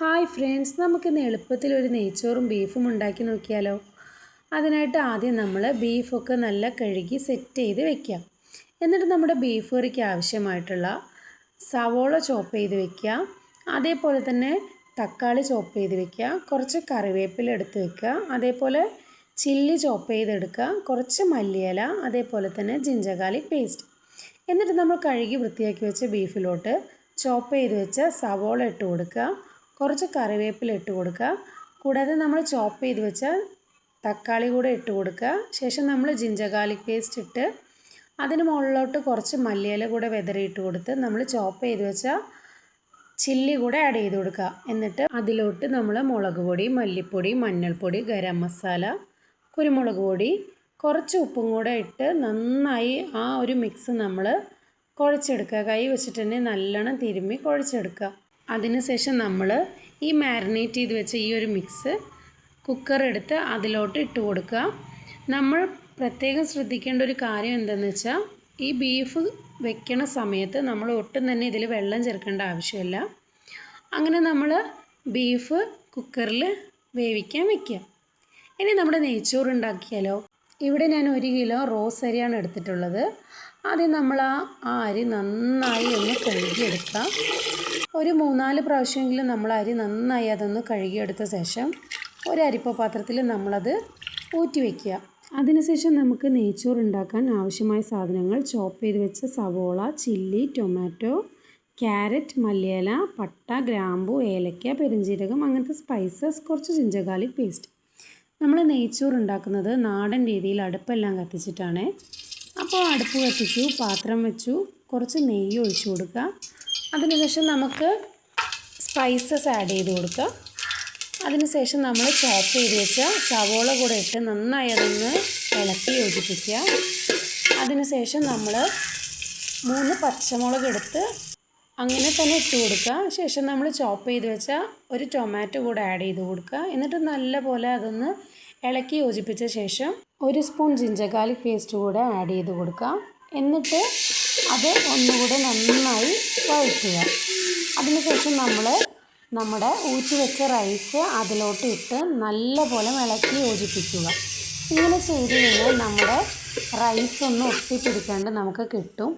Hi friends നമുക്കിന്ന് എളുപ്പത്തിൽ ഒരു നെയ്ച്ചോറും ബീഫും ഉണ്ടാക്കി നോക്കിയാലോ? അതിനായിട്ട് ആദ്യം നമ്മൾ ബീഫൊക്കെ നല്ല കഴുകി സെറ്റ് ചെയ്ത് വെക്കാം. എന്നിട്ട് നമ്മുടെ ബീഫ് കറിക്ക് ആവശ്യമായിട്ടുള്ള സവോള ചോപ്പ് ചെയ്ത് വെക്കുക. അതേപോലെ തന്നെ തക്കാളി ചോപ്പ് ചെയ്ത് വെക്കുക. കുറച്ച് കറിവേപ്പില എടുത്ത് വെക്കുക. അതേപോലെ ചില്ലി ചോപ്പ് ചെയ്തെടുക്കുക. കുറച്ച് മല്ലിയില അതേപോലെ തന്നെ ജിഞ്ചകാലി പേസ്റ്റ് എന്നിട്ട് നമ്മൾ കഴുകി വൃത്തിയാക്കി വെച്ച ബീഫിലോട്ട് ചോപ്പ് ചെയ്ത് വെച്ച സവോള ഇട്ട് കൊടുക്കുക. കുറച്ച് കറിവേപ്പില ഇട്ട് കൊടുക്കുക. കൂടാതെ നമ്മൾ ചോപ്പ് ചെയ്ത് വെച്ച തക്കാളി കൂടെ ഇട്ട് കൊടുക്കുക. ശേഷം നമ്മൾ ജിഞ്ചർ ഗാർലിക് പേസ്റ്റ് ഇട്ട് അതിന് മുകളിലോട്ട് കുറച്ച് മല്ലിയില കൂടെ വെതറിയിട്ട് കൊടുത്ത് നമ്മൾ ചോപ്പ് ചെയ്ത് വെച്ച ചില്ലി കൂടെ ആഡ് ചെയ്ത് കൊടുക്കുക. എന്നിട്ട് അതിലോട്ട് നമ്മൾ മുളക് പൊടി മല്ലിപ്പൊടി മഞ്ഞൾപ്പൊടി ഗരം മസാല കുരുമുളക് പൊടി കുറച്ച് ഉപ്പും കൂടെ ഇട്ട് നന്നായി ആ ഒരു മിക്സ് നമ്മൾ കുഴച്ചെടുക്കുക. കൈ വെച്ചിട്ട് തന്നെ നല്ലോണം തിരുമ്മി കുഴച്ചെടുക്കുക. അതിനുശേഷം നമ്മൾ ഈ മാരിനേറ്റ് ചെയ്ത് വെച്ച ഈ ഒരു മിക്സ് കുക്കർ എടുത്ത് അതിലോട്ട് ഇട്ട് കൊടുക്കുക. നമ്മൾ പ്രത്യേകം ശ്രദ്ധിക്കേണ്ട ഒരു കാര്യം എന്തെന്ന് വെച്ചാൽ ഈ ബീഫ് വെക്കണ സമയത്ത് നമ്മൾ ഒട്ടും തന്നെ ഇതിൽ വെള്ളം ചേർക്കേണ്ട ആവശ്യമില്ല. അങ്ങനെ നമ്മൾ ബീഫ് കുക്കറിൽ വേവിക്കാൻ വെക്കുക. ഇനി നമ്മുടെ നെയ്ച്ചോറ് ഉണ്ടാക്കിയാലോ ഇവിടെ ഞാൻ ഒരു കിലോ റോസ് അരിയാണ് എടുത്തിട്ടുള്ളത്. ആദ്യം നമ്മൾ ആ അരി നന്നായി ഒന്ന് കഴുകിയെടുക്കാം. ഒരു മൂന്നാൽ പ്രാവശ്യമെങ്കിലും നമ്മൾ അരി നന്നായി അതൊന്ന് കഴുകിയെടുത്ത ശേഷം ഒരു അരിപ്പ പാത്രത്തിൽ നമ്മളത് ഊറ്റി വയ്ക്കുക അതിനുശേഷം നമുക്ക് നെയ്ച്ചോറ് ഉണ്ടാക്കാൻ ആവശ്യമായ സാധനങ്ങൾ ചോപ്പ് ചെയ്ത് വെച്ച സവോള ചില്ലി ടൊമാറ്റോ ക്യാരറ്റ് മല്ലിയില പട്ട ഗ്രാമ്പു ഏലക്ക പെരുംജീരകം അങ്ങനത്തെ സ്പൈസസ് കുറച്ച് ജിഞ്ചഗാർലിക് പേസ്റ്റ് നമ്മൾ നെയ്ച്ചോറ് ഉണ്ടാക്കുന്നത് നാടൻ രീതിയിൽ അടുപ്പെല്ലാം കത്തിച്ചിട്ടാണ്. അപ്പോൾ അടുപ്പ് കത്തിച്ചു പാത്രം വെച്ചു കുറച്ച് നെയ്യ് ഒഴിച്ചു കൊടുക്കുക അതിനുശേഷം നമുക്ക് സ്പൈസസ് ആഡ് ചെയ്ത് കൊടുക്കുക അതിനുശേഷം നമ്മൾ ചോപ്പ് ചെയ്ത് വെച്ച സവോള കൂടെ ഇട്ട് നന്നായി അതൊന്ന് ഇളക്കി യോജിപ്പിക്കുക. അതിനുശേഷം നമ്മൾ മൂന്ന് പച്ചമുളക് എടുത്ത് അങ്ങനെ തന്നെ ഇട്ട് കൊടുക്കുക. ശേഷം നമ്മൾ ചോപ്പ് ചെയ്ത് വെച്ച ഒരു ടൊമാറ്റോ കൂടെ ആഡ് ചെയ്ത് കൊടുക്കുക. എന്നിട്ട് നല്ല പോലെ അതൊന്ന് ഇളക്കി യോജിപ്പിച്ച ശേഷം ഒരു സ്പൂൺ ജിഞ്ചർ ഗാർലിക് പേസ്റ്റ് കൂടെ ആഡ് ചെയ്ത് കൊടുക്കാം എന്നിട്ട് അത് ഒന്നുകൂടെ നന്നായി വഴറ്റുക. അതിനുശേഷം നമ്മൾ നമ്മുടെ ഊറ്റി വെച്ച റൈസ് അതിലോട്ട് ഇട്ട് നല്ലപോലെ ഇളക്കി യോജിപ്പിക്കുക. ഇങ്ങനെ ചെയ്ത് കഴിഞ്ഞാൽ നമ്മുടെ റൈസ് ഒന്ന് ഒട്ടിപ്പിടിക്കാണ്ട് നമുക്ക് കിട്ടും.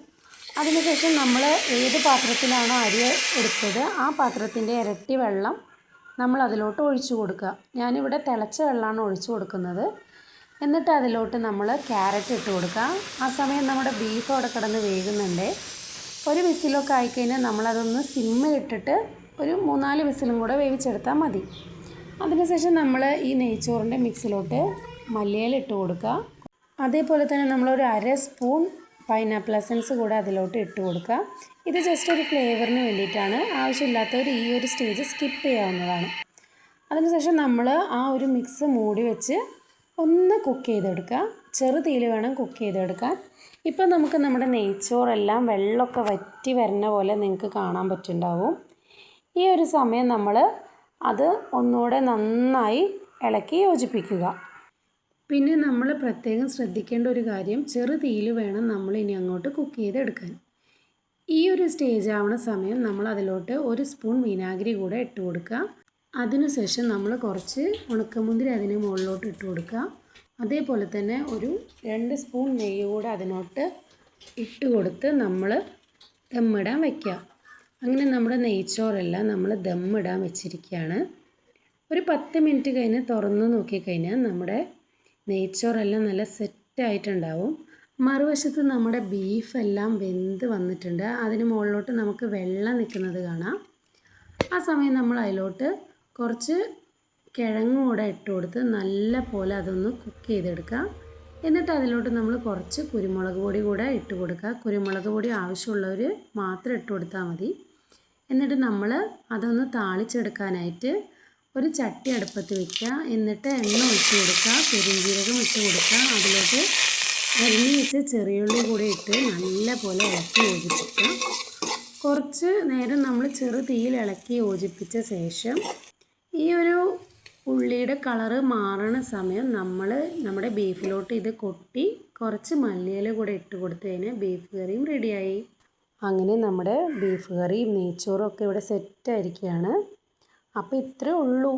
അതിനുശേഷം നമ്മൾ ഏത് പാത്രത്തിലാണോ അരി എടുത്തത് ആ പാത്രത്തിന്റെ ഇരട്ടി വെള്ളം നമ്മൾ അതിലോട്ട് ഒഴിച്ചു കൊടുക്കുക. ഞാനിവിടെ തിളച്ച വെള്ളമാണ് ഒഴിച്ചു കൊടുക്കുന്നത്. എന്നിട്ട് അതിലോട്ട് നമ്മൾ ക്യാരറ്റ് ഇട്ട് കൊടുക്കുക. ആ സമയം നമ്മുടെ ബീഫ് അവിടെ കിടന്ന് വേകുന്നുണ്ട്. ഒരു വിസിലൊക്കെ ആയിക്കഴിഞ്ഞാൽ നമ്മളതൊന്ന് സിമ്മിലിട്ടിട്ട് ഒരു മൂന്നാൽ വിസിലും കൂടെ വേവിച്ചെടുത്താൽ മതി. അതിനുശേഷം നമ്മൾ ഈ നെയ്ച്ചോറിന്റെ മിക്സിലോട്ട് മല്ലിയില ഇട്ട് കൊടുക്കുക. അതേപോലെ തന്നെ നമ്മളൊരു അര സ്പൂൺ പൈനാപ്പിൾ എസൻസ് കൂടെ അതിലോട്ട് ഇട്ട് കൊടുക്കുക. ഇത് ജസ്റ്റ് ഒരു ഫ്ലേവറിന് വേണ്ടിയിട്ടാണ്. ആവശ്യമില്ലാത്തവർ ഈ ഒരു സ്റ്റേജ് സ്കിപ്പ് ചെയ്യാവുന്നതാണ്. അതിനുശേഷം നമ്മൾ ആ ഒരു മിക്സ് മൂടി വെച്ച് ഒന്ന് കുക്ക് ചെയ്തെടുക്കുക. ചെറുതീൽ വേണം കുക്ക് ചെയ്തെടുക്കാൻ. ഇപ്പം നമുക്ക് നമ്മുടെ നെയ്ച്ചോറെല്ലാം വെള്ളമൊക്കെ വറ്റി വരുന്ന പോലെ നിങ്ങൾക്ക് കാണാൻ പറ്റുന്നുണ്ടാവും. ഈ ഒരു സമയം നമ്മൾ അത് ഒന്നുകൂടെ നന്നായി ഇളക്കി യോജിപ്പിക്കുക. പിന്നെ നമ്മൾ പ്രത്യേകം ശ്രദ്ധിക്കേണ്ട ഒരു കാര്യം ചെറു തീയിൽ വേണം നമ്മൾ ഇനി അങ്ങോട്ട് കുക്ക് ചെയ്തെടുക്കാൻ. ഈ ഒരു സ്റ്റേജ് ആവുന്ന സമയം നമ്മൾ അതിലോട്ട് ഒരു സ്പൂൺ വിനാഗിരി കൂടെ ഇട്ട് കൊടുക്കുക. അതിനുശേഷം നമ്മൾ കുറച്ച് ഉണക്കമുന്തിരി അതിന് മുകളിലോട്ട് ഇട്ട് കൊടുക്കുക. അതേപോലെ തന്നെ ഒരു രണ്ട് സ്പൂൺ നെയ്യ് കൂടെ അതിനോട്ട് ഇട്ട് കൊടുത്ത് നമ്മൾ ദമ്മിടാൻ വയ്ക്കുക. അങ്ങനെ നമ്മുടെ നെയ്ച്ചോറെല്ലാം നമ്മൾ ദമ്മിടാൻ വെച്ചിരിക്കുകയാണ്. ഒരു പത്ത് മിനിറ്റ് കഴിഞ്ഞ് തുറന്ന് നോക്കിക്കഴിഞ്ഞാൽ നമ്മുടെ നെയ്ച്ചോറെല്ലാം നല്ല സെറ്റായിട്ടുണ്ടാവും. മറുവശത്ത് നമ്മുടെ ബീഫെല്ലാം വെന്ത് വന്നിട്ടുണ്ട്. അതിന് മുകളിലോട്ട് നമുക്ക് വെള്ളം നിൽക്കുന്നത് കാണാം. ആ സമയം നമ്മൾ അതിലോട്ട് കുറച്ച് കിഴങ്ങും കൂടെ ഇട്ട് കൊടുത്ത് നല്ല പോലെ അതൊന്ന് കുക്ക് ചെയ്തെടുക്കുക. എന്നിട്ട് അതിലോട്ട് നമ്മൾ കുറച്ച് കുരുമുളക് പൊടി കൂടെ ഇട്ട് കൊടുക്കുക. കുരുമുളക് പൊടി ആവശ്യമുള്ളവർ മാത്രം ഇട്ട് കൊടുത്താൽ മതി. എന്നിട്ട് നമ്മൾ അതൊന്ന് താളിച്ചെടുക്കാനായിട്ട് ഒരു ചട്ടി അടുപ്പത്ത് വെക്കുക. എന്നിട്ട് എണ്ണ ഒഴിച്ച് കൊടുക്കുക. പെരുംജീരകം ഇട്ട് കൊടുക്കുക. അതിലേക്ക് എണ്ണ വെച്ച് ചെറിയുള്ളി കൂടി ഇട്ട് നല്ല പോലെ ഇളക്കി യോജിപ്പിക്കുക. കുറച്ച് നേരം നമ്മൾ ചെറു തീയിൽ ഇളക്കി യോജിപ്പിച്ച ശേഷം ഈ ഒരു ഉള്ളിയുടെ കളറ് മാറണ സമയം നമ്മൾ നമ്മുടെ ബീഫിലോട്ട് ഇത് കൊട്ടി കുറച്ച് മല്ലിയില കൂടെ ഇട്ട് കൊടുത്തു കഴിഞ്ഞാൽ ബീഫ് കറിയും റെഡിയായി അങ്ങനെ നമ്മുടെ ബീഫ് കറിയും നെയ്ച്ചോറും ഒക്കെ ഇവിടെ സെറ്റായിരിക്കുകയാണ് അപ്പോൾ ഇത്രേ ഉള്ളൂ.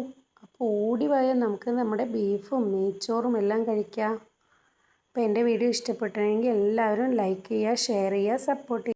അപ്പോൾ ഓടി പോയാൽ നമുക്ക് നമ്മുടെ ബീഫും നെയ്ച്ചോറും എല്ലാം കഴിക്കാം. അപ്പോൾ എന്റെ വീഡിയോ ഇഷ്ടപ്പെട്ടെങ്കിൽ എല്ലാവരും ലൈക്ക് ചെയ്യുക ഷെയർ ചെയ്യുക സപ്പോർട്ട് ചെയ്യുക